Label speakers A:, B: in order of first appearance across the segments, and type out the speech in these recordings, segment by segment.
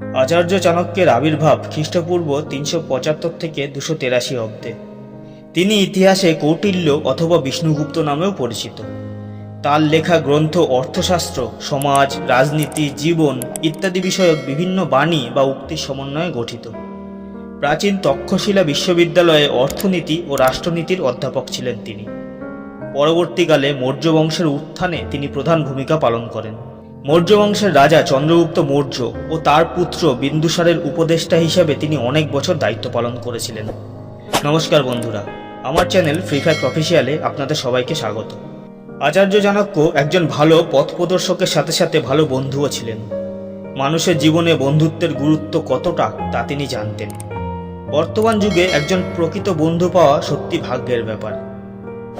A: আচার্য চাণক্যের আবির্ভাব খ্রিস্টপূর্ব তিনশো পঁচাত্তর থেকে দুশো তেরাশি অব্দে। তিনি ইতিহাসে কৌটিল্য অথবা বিষ্ণুগুপ্ত নামেও পরিচিত। তার লেখা গ্রন্থ, অর্থশাস্ত্র, সমাজ, রাজনীতি, জীবন ইত্যাদি বিষয়ক বিভিন্ন বাণী বা উক্তির সমন্বয়ে গঠিত। প্রাচীন তক্ষশিলা বিশ্ববিদ্যালয়ে অর্থনীতি ও রাষ্ট্রনীতির অধ্যাপক ছিলেন তিনি। পরবর্তীকালে মৌর্য বংশের উত্থানে তিনি প্রধান ভূমিকা পালন করেন। মৌর্য বংশের রাজা চন্দ্রগুপ্ত মৌর্য ও তার পুত্র বিন্দুসারের উপদেষ্টা হিসাবে তিনি অনেক বছর দায়িত্ব পালন করেছিলেন। নমস্কার বন্ধুরা, আমার চ্যানেল ফ্রি ফায়ার অফিসিয়ালে আপনাদের সবাইকে স্বাগত। আচার্য চাণক্য একজন ভালো পথ প্রদর্শকের সাথে সাথে ভালো বন্ধুও ছিলেন। মানুষের জীবনে বন্ধুত্বের গুরুত্ব কতটা তা তিনি জানতেন। বর্তমান যুগে একজন প্রকৃত বন্ধু পাওয়া সত্যি ভাগ্যের ব্যাপার।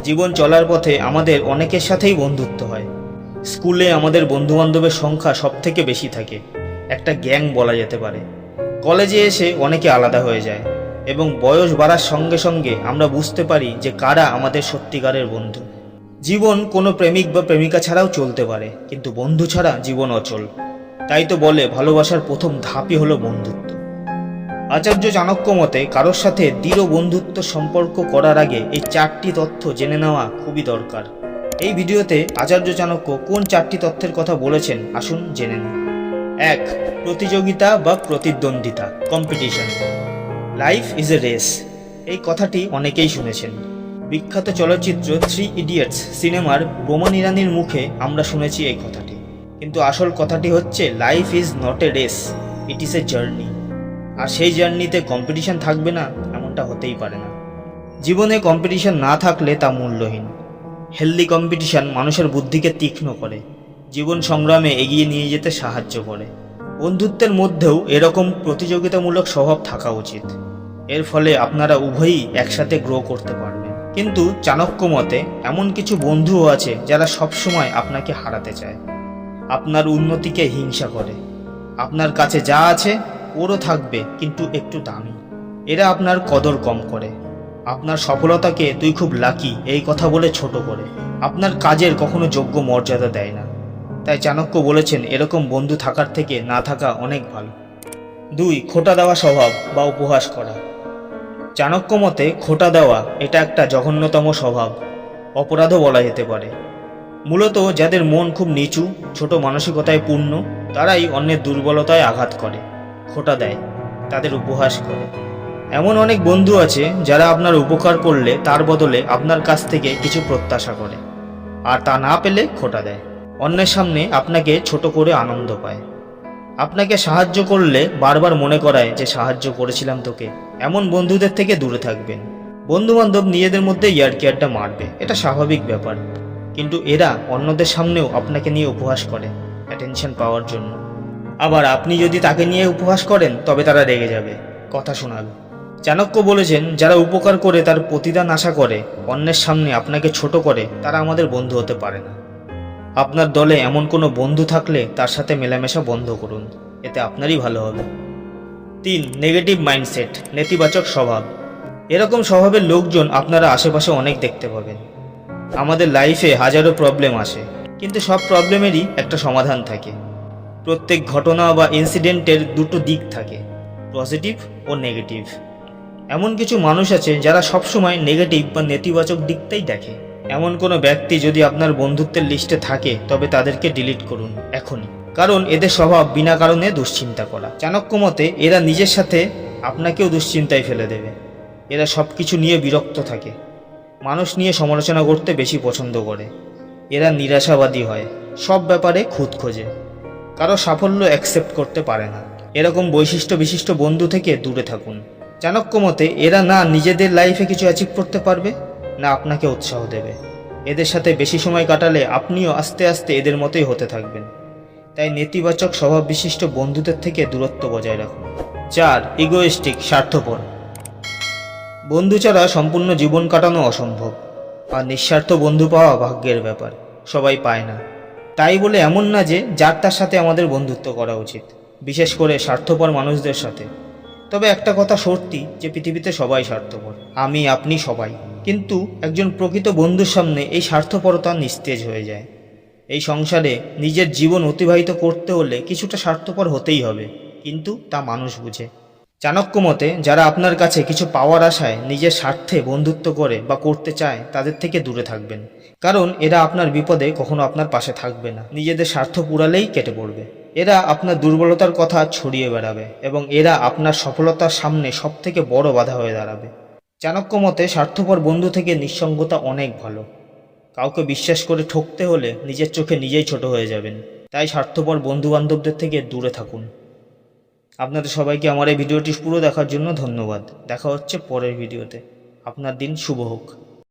A: জীবন চলার পথে আমাদের অনেকের সাথেই বন্ধুত্ব হয়। স্কুলে আমাদের বন্ধুবান্ধবের সংখ্যা সব থেকে বেশি থাকে। একটা গ্যাং বলা যেতে পারে। কলেজে এসে অনেকে আলাদা হয়ে যায় এবং বয়স বাড়ার সঙ্গে সঙ্গে আমরা বুঝতে পারি যে কারা আমাদের সত্যিকারের বন্ধু। জীবন কোনো প্রেমিক বা প্রেমিকা ছাড়াও চলতে পারে, কিন্তু বন্ধু ছাড়া জীবন অচল। তাই তো বলে ভালোবাসার প্রথম ধাপই হলো বন্ধুত্ব। আচার্য চাণক্য মতে কারোর সাথে দৃঢ় বন্ধুত্ব সম্পর্ক করার আগে এই চারটি তথ্য জেনে নেওয়া খুবই দরকার। এই ভিডিওতে আচার্য চাণক্য কোন চারটি তথ্যের কথা বলেছেন আসুন জেনে নিন এক, প্রতিযোগিতা বা প্রতিদ্বন্দ্বিতা competition life is a race এই কথাটি অনেকেই শুনেছেন। বিখ্যাত চলচ্চিত্র থ্রি ইডিয়টস সিনেমার বোমান ইরানির মুখে আমরা শুনেছি এই কথাটি। কিন্তু আসল কথাটি হচ্ছে life is not a race it is a journey আর সেই জার্নিতে কম্পিটিশন থাকবে না, এমনটা হতেই পারে না। জীবনে কম্পিটিশন না থাকলে তা মূল্যহীন। হেলদি কম্পিটিশন মানুষের বুদ্ধিকে তীক্ষ্ণ করে, জীবন সংগ্রামে এগিয়ে নিয়ে যেতে সাহায্য করে। বন্ধুত্বের মধ্যেও এরকম প্রতিযোগিতামূলক স্বভাব থাকা উচিত। এর ফলে আপনারা উভয়ই একসাথে গ্রো করতে পারবেন। কিন্তু চাণক্য মতে, এমন কিছু বন্ধুও আছে যারা সবসময় আপনাকে হারাতে চায়। আপনার উন্নতিকে হিংসা করে। আপনার কাছে যা আছে, ওরও থাকবে, কিন্তু একটু দামি। এরা আপনার কদর কম করে। আপনার সফলতাকে তুই খুব লাকি এই কথা বলে ছোট করে। আপনার কাজের কখনো যোগ্য মর্যাদা দেয় না। তাই চাণক্য বলেছেন, এরকম বন্ধু থাকার থেকে না থাকা অনেক ভালো। দুই, খোটা দেওয়া স্বভাব বা উপহাস করা। চাণক্য মতে, খোটা দেওয়া এটা একটা জঘন্যতম স্বভাব। অপরাধও বলা যেতে পারে। মূলত যাদের মন খুব নিচু, ছোট মানসিকতায় পূর্ণ, তারাই অন্যের দুর্বলতায় আঘাত করে, খোটা দেয়, তাদের উপহাস করে। এমন অনেক বন্ধু আছে যারা আপনার উপকার করলে তার বদলে আপনার কাছ থেকে কিছু প্রত্যাশা করে। আর তা না পেলে খোটা দেয়। অন্যের সামনে আপনাকে ছোট করে আনন্দ পায়। আপনাকে সাহায্য করলে বারবার মনে করায় যে সাহায্য করেছিলাম তোকে। এমন বন্ধুদের থেকে দূরে থাকবেন। বন্ধু বান্ধব নিজেদের মধ্যে ইয়ারকি আড্ডা মারবে। এটা স্বাভাবিক ব্যাপার। কিন্তু এরা অন্যদের সামনেও আপনাকে নিয়ে উপহাস করে অ্যাটেনশন পাওয়ার জন্য। আবার আপনি যদি তাকে নিয়ে উপহাস করেন, তবে তারা রেগে যাবে। কথা শোনাবে চাণক্য বলেছেন, যারা উপকার করে তার প্রতিদান আশা করে, অন্যের সামনে আপনাকে ছোট করে, তারা আমাদের বন্ধু হতে পারে না। আপনার দলে এমন কোনো বন্ধু থাকলে তার সাথে মেলামেশা বন্ধ করুন, এতে আপনারই ভালো হবে। তিন নেগেটিভ মাইন্ডসেট নেতিবাচক স্বভাব। এরকম স্বভাবের লোকজন আপনারা আশেপাশে অনেক দেখতে পাবেন। আমাদের লাইফে হাজারো প্রবলেম আসে, কিন্তু সব প্রবলেমেরই একটা সমাধান থাকে। প্রত্যেক ঘটনা বা ইনসিডেন্টের দুটো দিক থাকে পজিটিভ ও নেগেটিভ এমন কিছু মানুষ আছে যারা সবসময় নেগেটিভ বা নেতিবাচক দিকটাই দেখে। এমন কোনো ব্যক্তি যদি আপনার বন্ধুত্বের লিস্টে থাকে, তবে তাদেরকে ডিলিট করুন, এখনই। কারণ এদের স্বভাব বিনা কারণে দুশ্চিন্তা করা। চাণক্য মতে, এরা নিজের সাথে আপনাকেও দুশ্চিন্তায় ফেলে দেবে। এরা সব কিছু নিয়ে বিরক্ত থাকে। মানুষ নিয়ে সমালোচনা করতে বেশি পছন্দ করে। এরা নিরাশাবাদী হয়। সব ব্যাপারে খুঁত খোঁজে। কারও সাফল্য অ্যাকসেপ্ট করতে পারে না। এরকম বৈশিষ্ট্য বিশিষ্ট বন্ধু থেকে দূরে থাকুন। চাণক্য মতে এরা না নিজেদের লাইফে কিছু অ্যাচিভ করতে পারবে, না আপনাকে উৎসাহ দেবে। এদের সাথে বেশি সময় কাটালে আপনিও আস্তে আস্তে এদের মতোই হতে থাকবেন। তাই নেতিবাচক স্বভাব বিশিষ্ট বন্ধুদের থেকে দূরত্ব বজায় রাখুন। চার ইগোয়েস্টিক স্বার্থপর। বন্ধু ছাড়া সম্পূর্ণ জীবন কাটানো অসম্ভব। আর নিঃস্বার্থ বন্ধু পাওয়া ভাগ্যের ব্যাপার, সবাই পায় না। তাই বলে এমন না যে যার তার সাথে আমাদের বন্ধুত্ব করা উচিত, বিশেষ করে স্বার্থপর মানুষদের সাথে। তবে একটা কথা সত্যি যে পৃথিবীতে সবাই স্বার্থপর। আমি, আপনি সবাই। কিন্তু একজন প্রকৃত বন্ধুর সামনে এই স্বার্থপরতা নিস্তেজ হয়ে যায়। এই সংসারে নিজের জীবন অতিবাহিত করতে হলে কিছুটা স্বার্থপর হতেই হবে। কিন্তু তা মানুষ বুঝে। চাণক্য মতে যারা আপনার কাছে কিছু পাওয়ার আশায় নিজের স্বার্থে বন্ধুত্ব করে বা করতে চায়, তাদের থেকে দূরে থাকবেন। কারণ এরা আপনার বিপদে কখনো আপনার পাশে থাকবে না। নিজেদের স্বার্থ পুরালেই কেটে পড়বে। এরা আপনার দুর্বলতার কথা ছড়িয়ে বেড়াবে এবং এরা আপনার সফলতার সামনে সবথেকে বড় বাধা হয়ে দাঁড়াবে। চাণক্য মতে স্বার্থপর বন্ধু থেকে নিঃসঙ্গতা অনেক ভালো। কাউকে বিশ্বাস করে ঠকতে হলে নিজের চোখে নিজেই ছোট হয়ে যাবেন। তাই স্বার্থপর বন্ধু বান্ধবদের থেকে দূরে থাকুন। আপনাদের সবাইকে আমার এই ভিডিওটি পুরো দেখার জন্য ধন্যবাদ। দেখা হচ্ছে পরের ভিডিওতে। আপনার দিন শুভ হোক।